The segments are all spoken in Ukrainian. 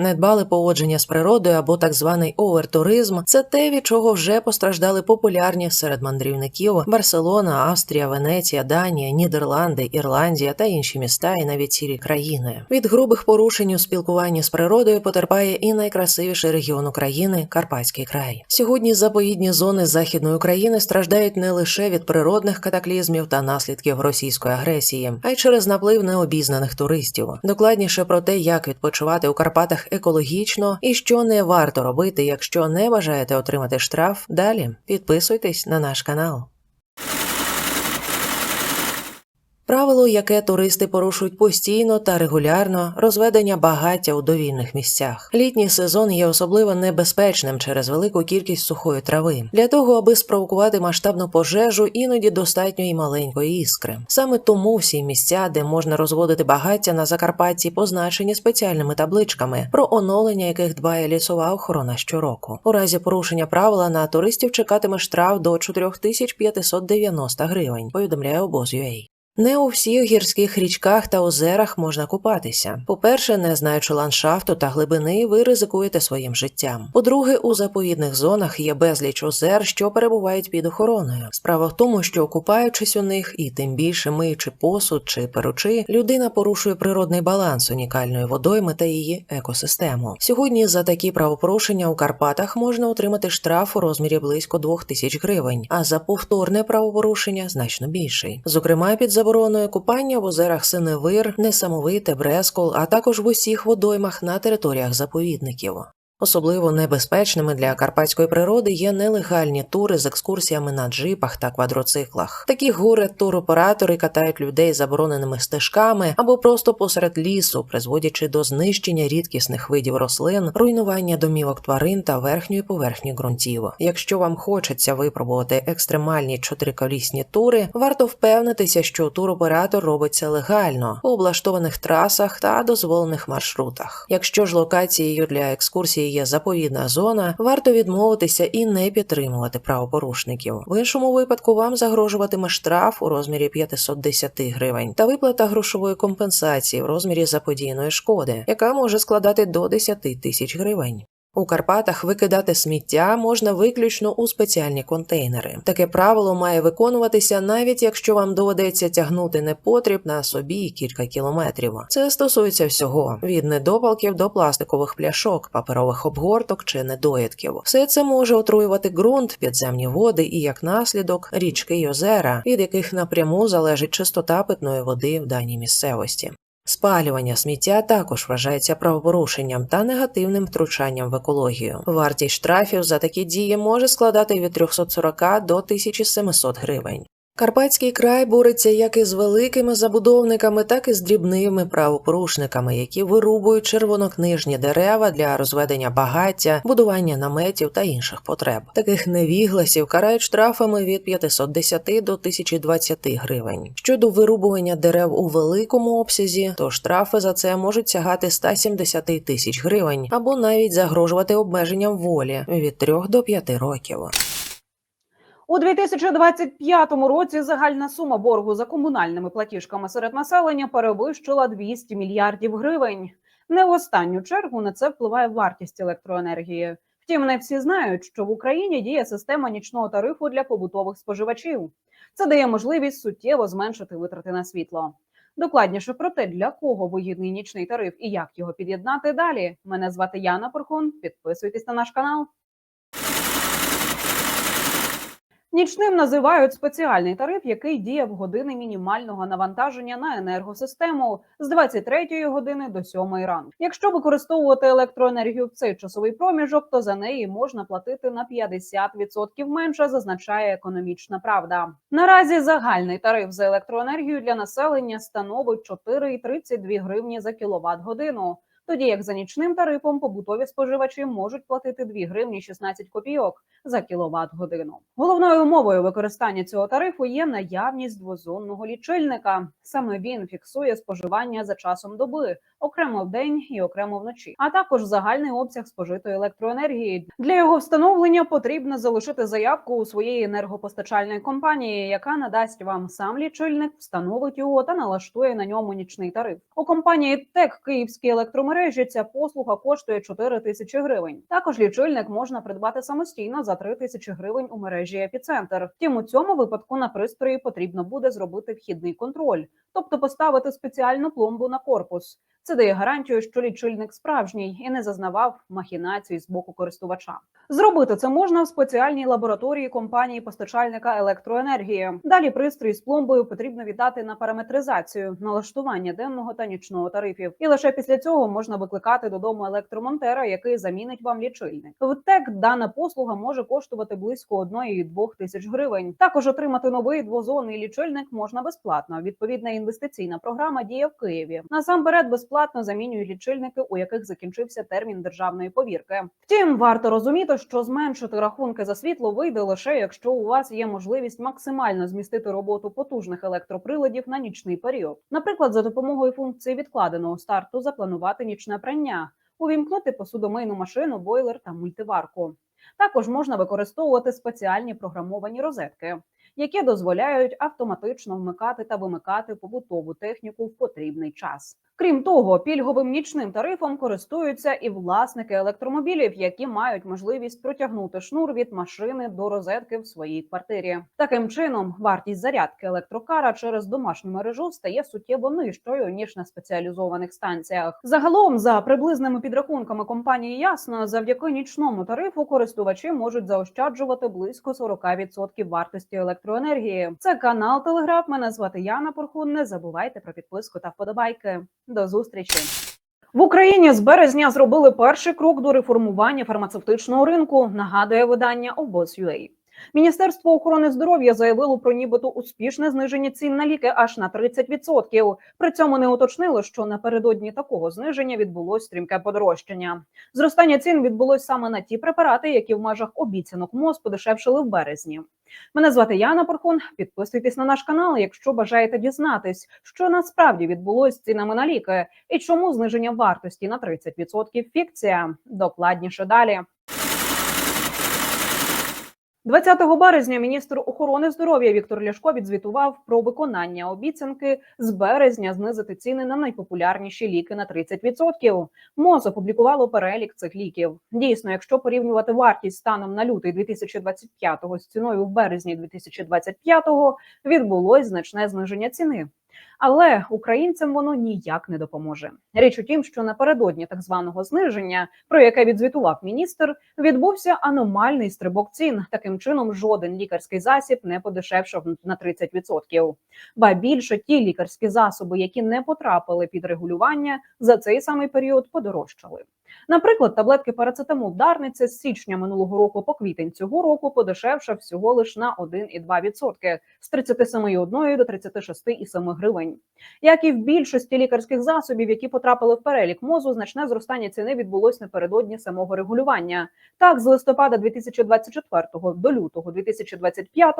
Недбале поводження з природою або так званий овертуризм це те, від чого вже постраждали популярні серед мандрівників Барселона, Австрія, Венеція, Данія, Нідерланди, Ірландія та інші міста і навіть цілі країни. Від грубих порушень у спілкуванні з природою потерпає і найкрасивіший регіон України Карпатський край. Сьогодні заповідні зони західної України страждають не лише від природних катаклізмів та наслідків російської агресії, а й через наплив необізнаних туристів. Докладніше про те, як відпочивати у Карпатах екологічно і що не варто робити, якщо не бажаєте отримати штраф. Далі підписуйтесь на наш канал. Правило, яке туристи порушують постійно та регулярно, розведення багаття у довільних місцях. Літній сезон є особливо небезпечним через велику кількість сухої трави. Для того, аби спровокувати масштабну пожежу, іноді достатньо і маленької іскри. Саме тому всі місця, де можна розводити багаття на Закарпатті, позначені спеціальними табличками, про оновлення яких дбає лісова охорона щороку. У разі порушення правила на туристів чекатиме штраф до 4590 гривень. Повідомляє обоз.ua. Не у всіх гірських річках та озерах можна купатися. По-перше, не знаючи ландшафту та глибини, ви ризикуєте своїм життям. По-друге, у заповідних зонах є безліч озер, що перебувають під охороною. Справа в тому, що купаючись у них, і тим більше миючи посуд чи перучи, людина порушує природний баланс унікальної водойми та її екосистему. Сьогодні за такі правопорушення у Карпатах можна отримати штраф у розмірі близько 2000 гривень, а за повторне правопорушення значно більший. Зокрема, під забороною купання в озерах Синевир, Несамовите, Брескол, а також в усіх водоймах на територіях заповідників. Особливо небезпечними для карпатської природи є нелегальні тури з екскурсіями на джипах та квадроциклах. Такі гори туроператори катають людей забороненими стежками або просто посеред лісу, призводячи до знищення рідкісних видів рослин, руйнування домівок тварин та верхньої поверхні ґрунтів. Якщо вам хочеться випробувати екстремальні чотириколісні тури, варто впевнитися, що туроператор робить це легально по облаштованих трасах та дозволених маршрутах. Якщо ж локацією для екскурсії є заповідна зона, варто відмовитися і не підтримувати правопорушників. В іншому випадку вам загрожуватиме штраф у розмірі 510 гривень та виплата грошової компенсації в розмірі заподійної шкоди, яка може складати до 10 тисяч гривень. У Карпатах викидати сміття можна виключно у спеціальні контейнери. Таке правило має виконуватися навіть якщо вам доведеться тягнути непотріб на собі кілька кілометрів. Це стосується всього від недопалків до пластикових пляшок, паперових обгорток чи недоїдків. Все це може отруювати ґрунт, підземні води і як наслідок річки й озера, від яких напряму залежить чистота питної води в даній місцевості. Спалювання сміття також вважається правопорушенням та негативним втручанням в екологію. Вартість штрафів за такі дії може складати від 340 до 1700 гривень. Карпатський край бореться як із великими забудовниками, так і з дрібними правопорушниками, які вирубують червонокнижні дерева для розведення багаття, будування наметів та інших потреб. Таких невігласів карають штрафами від 510 до 1020 гривень. Щодо вирубування дерев у великому обсязі, то штрафи за це можуть сягати 170 тисяч гривень або навіть загрожувати обмеженням волі від 3 до 5 років. У 2025 році загальна сума боргу за комунальними платіжками серед населення перевищила 200 мільярдів гривень. Не в останню чергу на це впливає вартість електроенергії. Втім, не всі знають, що в Україні діє система нічного тарифу для побутових споживачів. Це дає можливість суттєво зменшити витрати на світло. Докладніше про те, для кого вигідний нічний тариф і як його під'єднати далі. Мене звати Яна Порхун. Підписуйтесь на наш канал. Нічним називають спеціальний тариф, який діє в години мінімального навантаження на енергосистему з 23 години до 7 ранку. Якщо використовувати електроенергію в цей часовий проміжок, то за неї можна платити на 50% менше, зазначає економічна правда. Наразі загальний тариф за електроенергію для населення становить 4,32 гривні за кіловат годину. Тоді як за нічним тарифом побутові споживачі можуть платити 2 гривні 16 копійок за кіловат годину. Головною умовою використання цього тарифу є наявність двозонного лічильника. Саме він фіксує споживання за часом доби, окремо в день і окремо вночі, а також загальний обсяг спожитої електроенергії. Для його встановлення потрібно залишити заявку у своєї енергопостачальної компанії, яка надасть вам сам лічильник, встановить його та налаштує на ньому нічний тариф. У компанії ТЕК Київські електромережі мережі ця послуга коштує 4 тисячі гривень. Також лічильник можна придбати самостійно за 3 тисячі гривень у мережі епіцентр. Втім, у цьому випадку на пристрої потрібно буде зробити вхідний контроль, тобто поставити спеціальну пломбу на корпус. Це дає гарантію, що лічильник справжній і не зазнавав махінацій з боку користувача. Зробити це можна в спеціальній лабораторії компанії постачальника електроенергії. Далі пристрій з пломбою потрібно віддати на параметризацію, налаштування денного та нічного тарифів. І лише після цього можна викликати додому електромонтера, який замінить вам лічильник. В ТЕК дана послуга може коштувати близько 1-2 тисяч гривень. Також отримати новий двозонний лічильник можна безплатно. Відповідна інвестиційна програма діє в Києві. Насамперед безплатно замінюють лічильники, у яких закінчився термін державної повірки. Втім, варто розуміти, що зменшити рахунки за світло вийде лише якщо у вас є можливість максимально змістити роботу потужних електроприладів на нічний період. Наприклад, за допомогою функції відкладеного старту запланувати нічне прання, увімкнути посудомийну машину, бойлер та мультиварку. Також можна використовувати спеціальні програмовані розетки, які дозволяють автоматично вмикати та вимикати побутову техніку в потрібний час. Крім того, пільговим нічним тарифом користуються і власники електромобілів, які мають можливість протягнути шнур від машини до розетки в своїй квартирі. Таким чином, вартість зарядки електрокара через домашню мережу стає суттєво нижчою ніж на спеціалізованих станціях. Загалом, за приблизними підрахунками компанії ясно, завдяки нічному тарифу користувачі можуть заощаджувати близько 40% вартості електроенергії. Це канал Телеграф. Мене звати Яна Порхун. Не забувайте про підписку та вподобайки. До зустрічі. В Україні з березня зробили перший крок до реформування фармацевтичного ринку. Нагадує видання обоз.ua. Міністерство охорони здоров'я заявило про нібито успішне зниження цін на ліки аж на 30%. При цьому не уточнило, що напередодні такого зниження відбулось стрімке подорожчання. Зростання цін відбулось саме на ті препарати, які в межах обіцянок МОЗ подешевшили в березні. Мене звати Яна Порхун. Підписуйтесь на наш канал, якщо бажаєте дізнатись, що насправді відбулось з цінами на ліки і чому зниження вартості на 30% фікція. Докладніше далі. 20 березня міністр охорони здоров'я Віктор Ляшко відзвітував про виконання обіцянки з березня знизити ціни на найпопулярніші ліки на 30%. МОЗ опублікувало перелік цих ліків. Дійсно, якщо порівнювати вартість станом на лютий 2025 з ціною в березні 2025, відбулось значне зниження ціни. Але українцям воно ніяк не допоможе. Річ у тім, що напередодні так званого зниження, про яке відзвітував міністр, відбувся аномальний стрибок цін. Таким чином, жоден лікарський засіб не подешевшав на 30%. Ба більше ті лікарські засоби, які не потрапили під регулювання, за цей самий період подорожчали. Наприклад, таблетки парацетамол Дарниця з січня минулого року по квітень цього року подешевшав всього лише на 1,2% з 37,1 до 36,7 гривень. Як і в більшості лікарських засобів, які потрапили в перелік мозу, значне зростання ціни відбулось напередодні самого регулювання. Так, з листопада 2024 до лютого 2025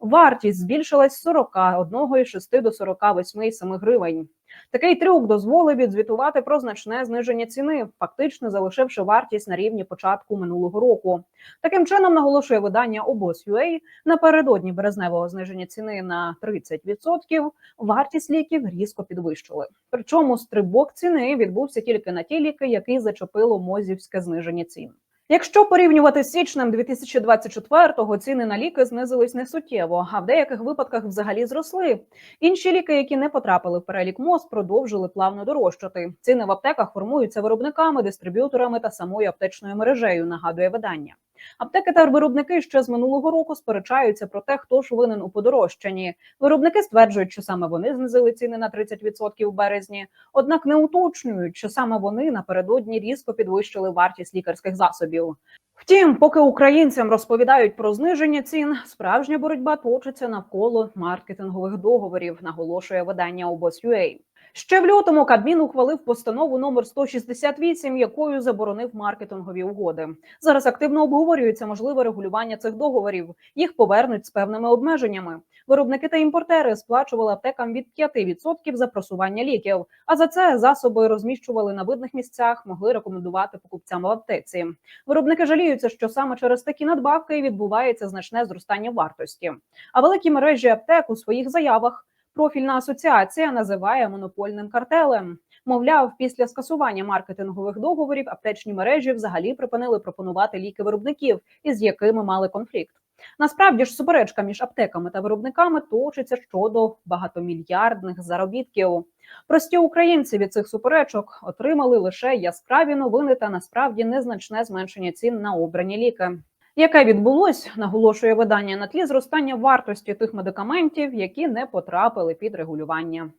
вартість збільшилась з 41,6 до 48,7 гривень. Такий трюк дозволив відзвітувати про значне зниження ціни, фактично залишивши вартість на рівні початку минулого року. Таким чином наголошує видання обоз.ua, напередодні березневого зниження ціни на 30%, вартість ліків різко підвищили. Причому стрибок ціни відбувся тільки на ті ліки, які зачепило мозівське зниження цін. Якщо порівнювати з січнем 2024-го, ціни на ліки знизились несуттєво, а в деяких випадках взагалі зросли. Інші ліки, які не потрапили в перелік МОЗ, продовжили плавно дорожчати. Ціни в аптеках формуються виробниками, дистриб'юторами та самою аптечною мережею. Нагадує видання. Аптеки та виробники ще з минулого року сперечаються про те, хто ж винен у подорожчанні. Виробники стверджують, що саме вони знизили ціни на 30% в березні, однак не уточнюють, що саме вони напередодні різко підвищили вартість лікарських засобів. Втім, поки українцям розповідають про зниження цін, справжня боротьба точиться навколо маркетингових договорів, наголошує видання обоз.ua. Ще в лютому Кабмін ухвалив постанову номер 168, якою заборонив маркетингові угоди. Зараз активно обговорюється можливе регулювання цих договорів. Їх повернуть з певними обмеженнями. Виробники та імпортери сплачували аптекам від 5% за просування ліків. А за це засоби розміщували на видних місцях, могли рекомендувати покупцям в аптеці. Виробники жаліються, що саме через такі надбавки відбувається значне зростання вартості. А великі мережі аптек у своїх заявах профільна асоціація називає монопольним картелем. Мовляв, після скасування маркетингових договорів аптечні мережі взагалі припинили пропонувати ліки виробників, із якими мали конфлікт. Насправді ж суперечка між аптеками та виробниками точиться щодо багатомільярдних заробітків. Прості українці від цих суперечок отримали лише яскраві новини та насправді незначне зменшення цін на обрані ліки. Яке відбулось, наголошує видання на тлі зростання вартості тих медикаментів, які не потрапили під регулювання.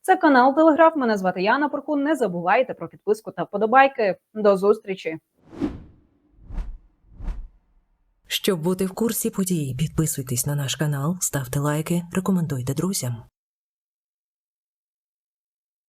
Це канал Телеграф. Мене звати Яна Поркун. Не забувайте про підписку та вподобайки. До зустрічі. Щоб бути в курсі подій, підписуйтесь на наш канал, ставте лайки, рекомендуйте друзям.